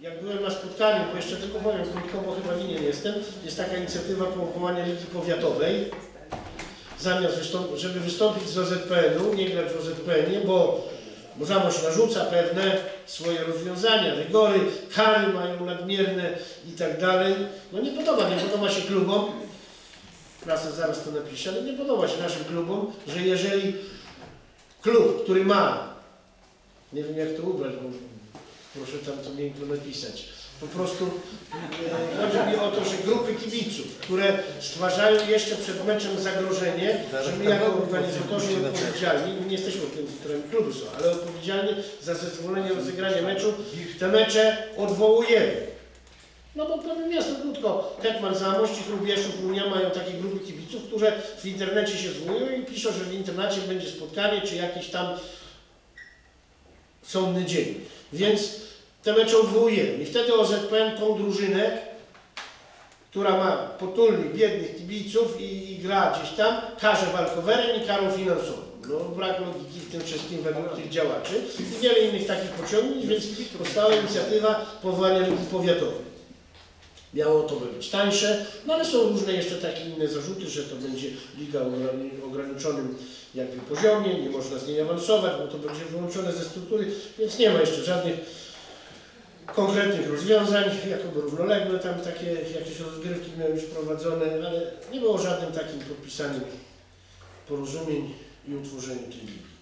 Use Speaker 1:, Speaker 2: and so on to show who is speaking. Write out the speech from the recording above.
Speaker 1: Jak byłem na spotkaniu, bo jeszcze tylko powiem krótko, bo chyba winien jestem, jest taka inicjatywa powołania Ligi Powiatowej. Zamiast wystąp- żeby wystąpić z OZPN-u, nie grać w OZPN-ie, bo, bo Zamość narzuca pewne swoje rozwiązania, rygory, kary mają nadmierne i tak dalej. No nie podoba, nie podoba się klubom, prasa zaraz to napisze, ale nie podoba się naszym klubom, że jeżeli klub, który ma, nie wiem jak to ubrać, bo proszę tam to miękko napisać, po prostu e, chodzi mi o to, że grupy kibiców, które stwarzają jeszcze przed meczem zagrożenie, że my jako organizatorzy odpowiedzialni, my nie jesteśmy organizatorami klubu, są, ale odpowiedzialni za zezwolenie rozegrania meczu, te mecze odwołujemy. No bo powiem jasno, krótko, Hetman Zamość i Chrubieszów, Unia mają takie grupy kibiców, które w internecie się zwołują i piszą, że w internecie będzie spotkanie, czy jakiś tam sądny dzień. Więc te mecze odwołujemy. I wtedy OZPN tą drużynę, która ma potulnych, biednych kibiców i, i gra gdzieś tam, karze walkowerem i karą finansową. No brak logiki w tym wszystkim według tych działaczy i wiele innych takich pociągnięć, więc powstała inicjatywa powołania Ligi Powiatowej. Miało to być tańsze, no ale są różne jeszcze takie inne zarzuty, że to będzie liga o ograni- ograniczonym jakby poziomie, nie można z niej awansować, bo to będzie wyłączone ze struktury, więc nie ma jeszcze żadnych konkretnych rozwiązań, jakoby równoległe tam takie jakieś rozgrywki miały być prowadzone, ale nie było żadnym takim podpisanym porozumień i utworzeniu tej ligi.